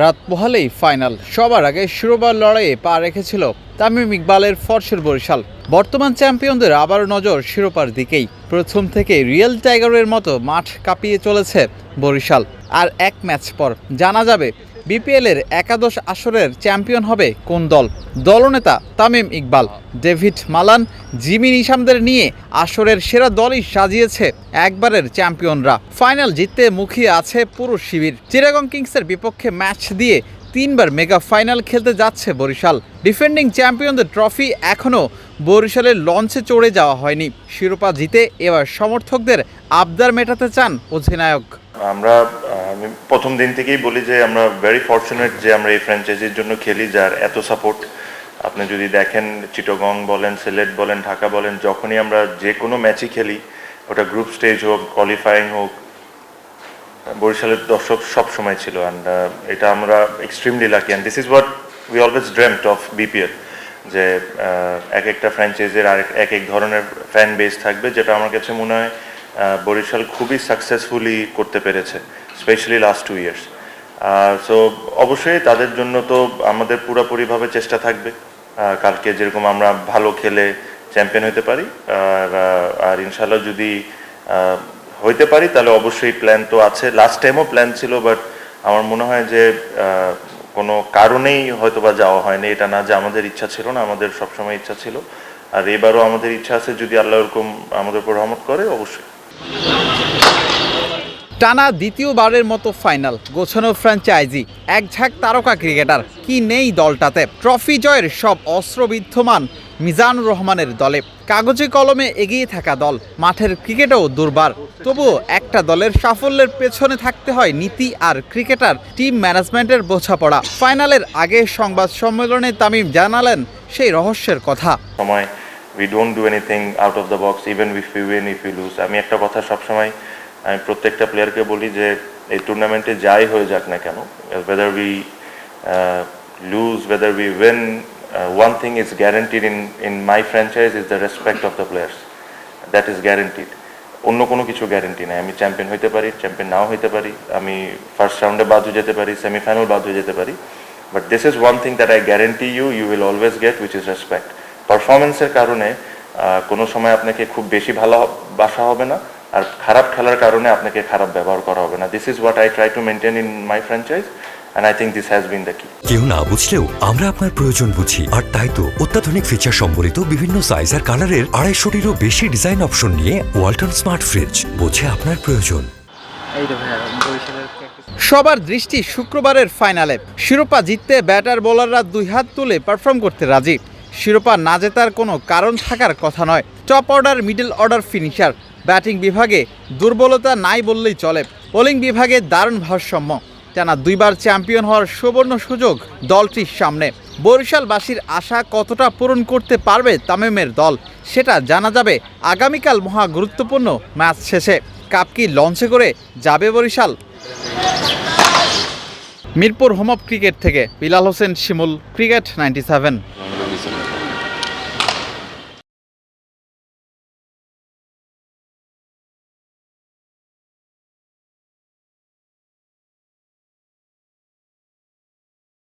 রাত পোহালেই ফাইনাল। সবার আগে শিরোবার লড়াইয়ে পা রেখেছিল তামিম ইকবালের ফর্সের বরিশাল। বর্তমান চ্যাম্পিয়নদের আবার নজর শিরোপার দিকেই। প্রথম থেকে রিয়েল টাইগারের মতো মাঠ কাঁপিয়ে চলেছে বরিশাল। আর এক ম্যাচ পর জানা যাবে বিপিএলের একাদশ আসরের চ্যাম্পিয়ন হবে কোন দল। দলনেতা Tamim Iqbal, David Malan Jimmy নিশামদের নিয়ে আসরের সেরা দলই সাজিয়েছে একবারের চ্যাম্পিয়নরা। ফাইনাল জিততে মুখিয়ে আছে পুরো শিবির। চিরাগং কিংসের বিপক্ষে ম্যাচ দিয়ে তিনবার মেগা ফাইনাল খেলতে যাচ্ছে বরিশাল। ডিফেন্ডিং চ্যাম্পিয়নদের ট্রফি এখনও বরিশালের লঞ্চে চড়ে যাওয়া হয়নি। শিরোপা জিতে এবার সমর্থকদের আবদার মেটাতে চান অধিনায়ক। আমরা, আমি প্রথম দিন থেকেই বলি যে আমরা ভেরি ফর্চুনেট যে আমরা এই ফ্র্যাঞ্চাইজির জন্য খেলি, যার এত সাপোর্ট আপনি যদি দেখেন চিটগং বলেন, সিলেট বলেন, ঢাকা বলেন, যখনই আমরা যে কোনো ম্যাচই খেলি, ওটা গ্রুপ স্টেজ হোক কোয়ালিফাইং হোক, বরিশালের দর্শক সব সময় ছিল অ্যান্ড এটা আমরা extremely lucky and this is what we always dreamed of BPL যে এক একটা ফ্র্যাঞ্চাইজের আর এক এক ধরনের ফ্যান বেস থাকবে, যেটা আমার কাছে মনে হয় বরিশাল খুবই সাকসেসফুলি করতে পেরেছে specially last two years so অবশ্যই তাদের জন্য তো আমাদের পুরোপুরিভাবে চেষ্টা থাকবে। কালকে যেরকম আমরা ভালো খেলে চ্যাম্পিয়ন হতে পারি, আর আর ইনশাল্লাহ যদি হইতে পারি, তাহলে অবশ্যই প্ল্যান তো আছে। লাস্ট টাইমও প্ল্যান ছিল বাট আমার মনে হয় যে কোনো কারণেই হয়তো বা যাওয়া হয়নি। এটা না যে আমাদের ইচ্ছা ছিল না, আমাদের সবসময় ইচ্ছা ছিল। আর এবারও আমাদের ইচ্ছা আছে, যদি আল্লাহ এরকম আমাদের উপর রহমত করে, অবশ্যই। টানা দ্বিতীয়বারের মতো ফাইনাল, গোছানো ফ্র্যাঞ্চাইজি এক ঝাঁক তারকা ক্রিকেটার। কি নেই দলটাতে? ট্রফি জয়ের সব অস্ত্র বিদ্যমান মিজানুর রহমানের দলে। কাগজে কলমে এগিয়ে থাকা দল মাঠের ক্রিকেটেও দুর্বার। তবুও একটা দলের সাফল্যের পেছনে থাকতে হয় নীতি আর ক্রিকেটার টিম ম্যানেজমেন্টের বোঝাপড়া। ফাইনালের আগে সংবাদ সম্মেলনে তামিম জানালেন সেই রহস্যের কথা। সময় we don't do anything out of the box even if win if you lose আমি একটা কথা সবসময় আমি প্রত্যেকটা প্লেয়ারকে বলি যে এই টুর্নামেন্টে যাই হয়ে যাক না কেন whether we lose whether we win one thing is guaranteed in in my franchise is the respect of the players that is guaranteed অন্য কোনো কিছু গ্যারেন্টি নাই। আমি চ্যাম্পিয়ন হইতে পারি চ্যাম্পিয়ন নাও হইতে পারি। আমি ফার্স্ট রাউন্ডে বাদ হয়ে যেতে পারি সেমিফাইনাল বাদ হয়ে যেতে পারি। But this is one thing that I guarantee you you will always get which is respect পারফরমেন্সের কারণে কোনো সময় আপনাকে খুব বেশি ভালো বাসা হবে না। আর খারাপ খেলার কারণে আপনাকে খারাপ ব্যবহার করা হবে না। This is what I try to maintain in my franchise and I think this has been the কি কেউ না বুঝলেও আমরা আপনার প্রয়োজন বুঝি। আর তাই তো অত্যাধুনিক ফিচার সম্বলিত বিভিন্ন সাইজ আর কালারের আড়াইশোটিরও বেশি ডিজাইন অপশন নিয়ে ওয়ালটন স্মার্ট ফ্রিজ বোঝে আপনার প্রয়োজন। সবার দৃষ্টি শুক্রবারের ফাইনালে শিরোপা জিততে ব্যাটার বোলাররা দুই হাত তুলে পারফর্ম করতে রাজি। শিরোপা না জেতার কোনো কারণ থাকার কথা নয়। Top order middle order finisher batting বিভাগে দুর্বলতা নাই বললেই চলে। বোলিং বিভাগে দারুণ ভারসাম্য। টানা দুইবার চ্যাম্পিয়ন হওয়ার সুবর্ণ সুযোগ দলটির সামনে। বরিশালবাসীর আশা কতটা পূরণ করতে পারবে তামিমের দল, সেটা জানা যাবে আগামীকাল মহা গুরুত্বপূর্ণ ম্যাচ শেষে। কাপ কি লঞ্চে করে যাবে Barishal? Mirpur home of cricket থেকে Bilal Hossain Shimul, cricket ninety seven.